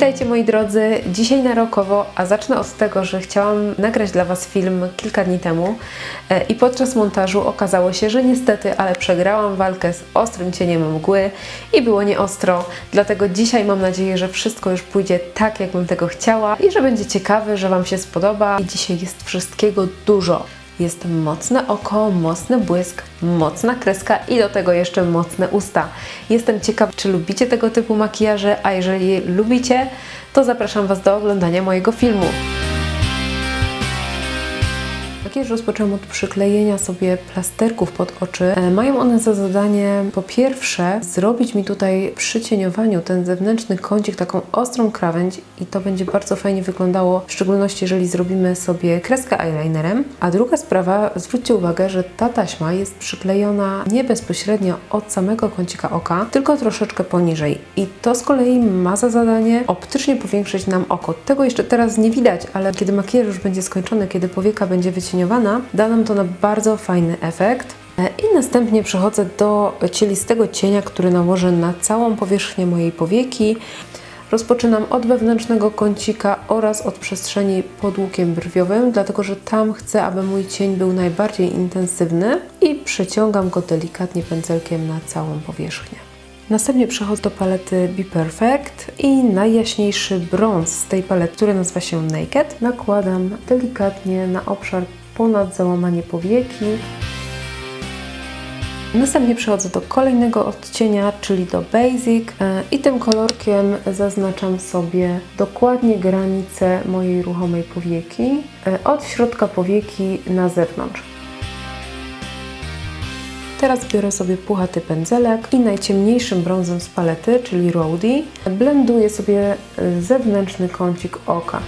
Witajcie moi drodzy, dzisiaj na rokowo, a zacznę od tego, że chciałam nagrać dla Was film kilka dni temu e, i podczas montażu okazało się, że niestety, ale przegrałam walkę z ostrym cieniem mgły i było nieostro, dlatego dzisiaj mam nadzieję, że wszystko już pójdzie tak, jakbym tego chciała i że będzie ciekawe, że Wam się spodoba. I dzisiaj jest wszystkiego dużo. Jest mocne oko, mocny błysk, mocna kreska i do tego jeszcze mocne usta. Jestem ciekawa, czy lubicie tego typu makijaże, a jeżeli lubicie, to zapraszam Was do oglądania mojego filmu. Makijaż rozpoczęłam od przyklejenia sobie plasterków pod oczy. E, Mają one za zadanie po pierwsze zrobić mi tutaj przy cieniowaniu ten zewnętrzny kącik, taką ostrą krawędź i to będzie bardzo fajnie wyglądało, w szczególności jeżeli zrobimy sobie kreskę eyelinerem. A druga sprawa, zwróćcie uwagę, że ta taśma jest przyklejona nie bezpośrednio od samego kącika oka, tylko troszeczkę poniżej. I to z kolei ma za zadanie optycznie powiększyć nam oko. Tego jeszcze teraz nie widać, ale kiedy makijaż już będzie skończony, kiedy powieka będzie da nam to na bardzo fajny efekt. E, I następnie przechodzę do cielistego cienia, który nałożę na całą powierzchnię mojej powieki. Rozpoczynam od wewnętrznego kącika oraz od przestrzeni pod łukiem brwiowym, dlatego że tam chcę, aby mój cień był najbardziej intensywny i przeciągam go delikatnie pędzelkiem na całą powierzchnię. Następnie przechodzę do palety Be Perfect i najjaśniejszy brąz z tej palety, który nazywa się Naked, nakładam delikatnie na obszar ponad załamanie powieki. Następnie przechodzę do kolejnego odcienia, czyli do Basic e, i tym kolorkiem zaznaczam sobie dokładnie granicę mojej ruchomej powieki e, od środka powieki na zewnątrz. Teraz biorę sobie puchaty pędzelek i najciemniejszym brązem z palety, czyli Rowdy, blenduję sobie zewnętrzny kącik oka.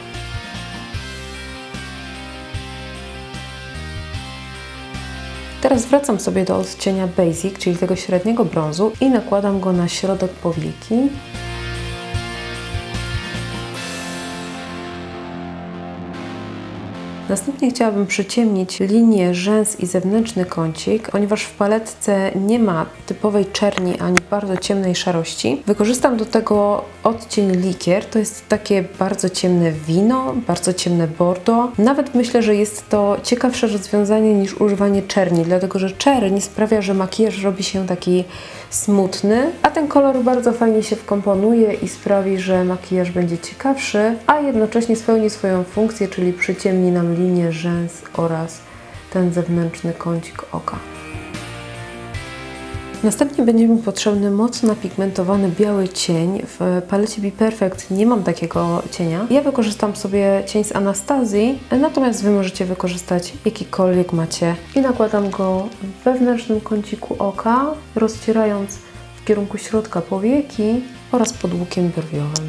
Teraz wracam sobie do odcienia Basic, czyli tego średniego brązu i nakładam go na środek powieki. Następnie chciałabym przyciemnić linię rzęs i zewnętrzny kącik, ponieważ w paletce nie ma typowej czerni ani bardzo ciemnej szarości. Wykorzystam do tego odcień likier, to jest takie bardzo ciemne wino, bardzo ciemne bordo. Nawet myślę, że jest to ciekawsze rozwiązanie niż używanie czerni, dlatego że czerń sprawia, że makijaż robi się taki smutny, a ten kolor bardzo fajnie się wkomponuje i sprawi, że makijaż będzie ciekawszy, a jednocześnie spełni swoją funkcję, czyli przyciemni nam linię rzęs oraz ten zewnętrzny kącik oka. Następnie będzie mi potrzebny mocno napigmentowany biały cień. W palecie Be Perfect nie mam takiego cienia. Ja wykorzystam sobie cień z Anastazji, natomiast Wy możecie wykorzystać jakikolwiek macie. I nakładam go w wewnętrznym kąciku oka, rozcierając w kierunku środka powieki oraz pod łukiem brwiowym.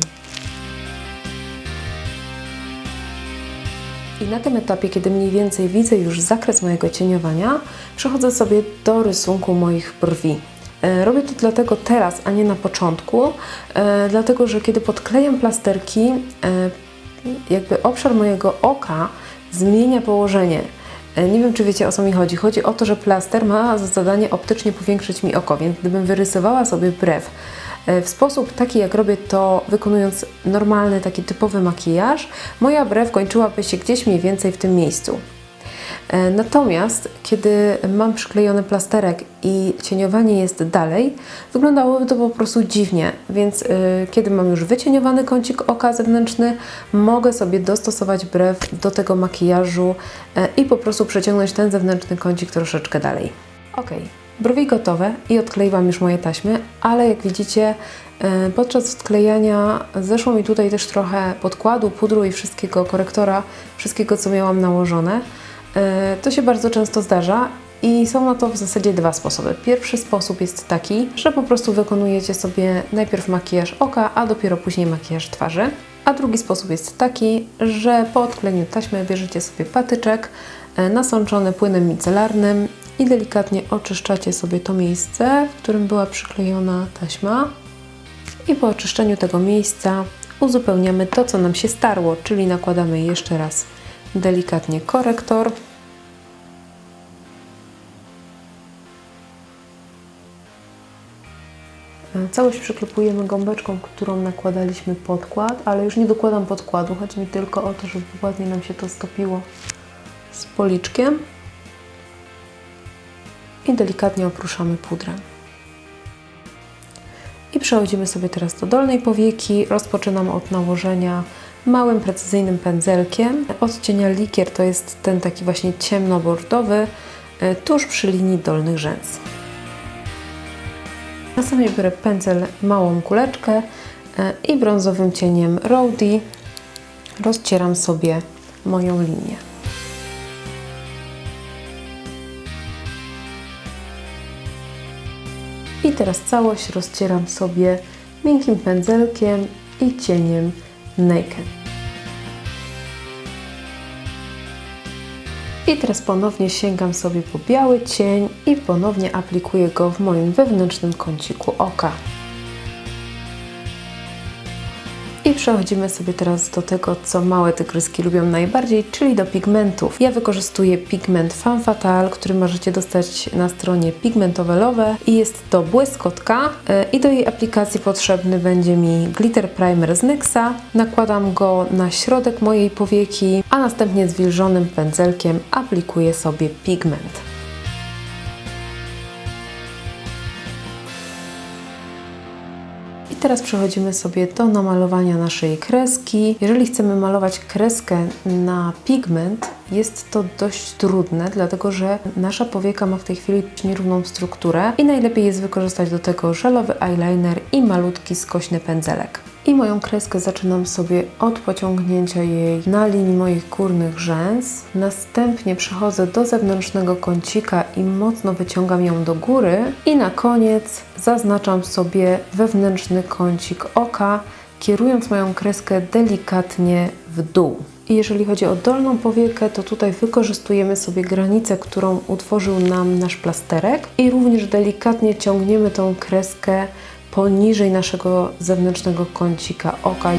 I na tym etapie, kiedy mniej więcej widzę już zakres mojego cieniowania, przechodzę sobie do rysunku moich brwi. E, robię to dlatego teraz, a nie na początku, e, dlatego że kiedy podklejam plasterki, e, jakby obszar mojego oka zmienia położenie. Nie wiem, czy wiecie o co mi chodzi. Chodzi o to, że plaster ma za zadanie optycznie powiększyć mi oko, więc gdybym wyrysowała sobie brew w sposób taki, jak robię to wykonując normalny, taki typowy makijaż, moja brew kończyłaby się gdzieś mniej więcej w tym miejscu. Natomiast kiedy mam przyklejony plasterek i cieniowanie jest dalej, wyglądałoby to po prostu dziwnie, więc yy, kiedy mam już wycieniowany kącik oka zewnętrzny, mogę sobie dostosować brew do tego makijażu yy, i po prostu przeciągnąć ten zewnętrzny kącik troszeczkę dalej. Ok, brwi gotowe i odkleiłam już moje taśmy, ale jak widzicie podczas odklejania zeszło mi tutaj też trochę podkładu, pudru i wszystkiego, korektora, wszystkiego co miałam nałożone. To się bardzo często zdarza i są na to w zasadzie dwa sposoby. Pierwszy sposób jest taki, że po prostu wykonujecie sobie najpierw makijaż oka, a dopiero później makijaż twarzy. A drugi sposób jest taki, że po odklejeniu taśmy bierzecie sobie patyczek nasączony płynem micelarnym i delikatnie oczyszczacie sobie to miejsce, w którym była przyklejona taśma. I po oczyszczeniu tego miejsca uzupełniamy to, co nam się starło, czyli nakładamy jeszcze raz delikatnie korektor. całość przyklepujemy gąbeczką, którą nakładaliśmy podkład, ale już nie dokładam podkładu, chodzi mi tylko o to, żeby ładnie nam się to stopiło z policzkiem i delikatnie opruszamy pudrem. I przechodzimy sobie teraz do dolnej powieki. Rozpoczynam od nałożenia małym, precyzyjnym pędzelkiem. Odcienia likier to jest ten taki właśnie ciemnobordowy, e, tuż przy linii dolnych rzęs. Następnie biorę pędzel, małą kuleczkę e, i brązowym cieniem Rowdy rozcieram sobie moją linię. I teraz całość rozcieram sobie miękkim pędzelkiem i cieniem Naked. I teraz ponownie sięgam sobie po biały cień i ponownie aplikuję go w moim wewnętrznym kąciku oka. I przechodzimy sobie teraz do tego, co małe tygryski lubią najbardziej, czyli do pigmentów. Ja wykorzystuję pigment Femme Fatale, który możecie dostać na stronie pigmentowelowe i jest to błyskotka e, i do jej aplikacji potrzebny będzie mi glitter primer z NYXa. Nakładam go na środek mojej powieki, a następnie zwilżonym pędzelkiem aplikuję sobie pigment. Teraz przechodzimy sobie do namalowania naszej kreski. Jeżeli chcemy malować kreskę na pigment, jest to dość trudne, dlatego że nasza powieka ma w tej chwili nierówną strukturę i najlepiej jest wykorzystać do tego żelowy eyeliner i malutki skośny pędzelek. I moją kreskę zaczynam sobie od pociągnięcia jej na linii moich górnych rzęs. Następnie przechodzę do zewnętrznego kącika i mocno wyciągam ją do góry. I na koniec zaznaczam sobie wewnętrzny kącik oka, kierując moją kreskę delikatnie w dół. I jeżeli chodzi o dolną powiekę, to tutaj wykorzystujemy sobie granicę, którą utworzył nam nasz plasterek i również delikatnie ciągniemy tą kreskę poniżej naszego zewnętrznego kącika oka.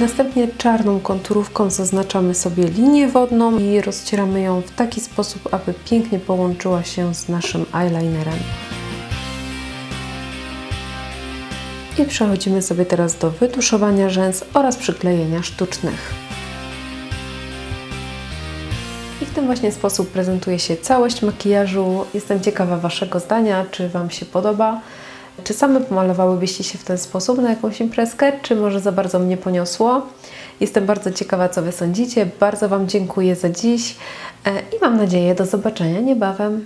Następnie czarną konturówką zaznaczamy sobie linię wodną i rozcieramy ją w taki sposób, aby pięknie połączyła się z naszym eyelinerem. I przechodzimy sobie teraz do wytuszowania rzęs oraz przyklejenia sztucznych. W ten właśnie sposób prezentuje się całość makijażu. Jestem ciekawa Waszego zdania, czy Wam się podoba. Czy same pomalowałybyście się w ten sposób na jakąś imprezkę, czy może za bardzo mnie poniosło? Jestem bardzo ciekawa, co Wy sądzicie. Bardzo Wam dziękuję za dziś e, i mam nadzieję do zobaczenia niebawem.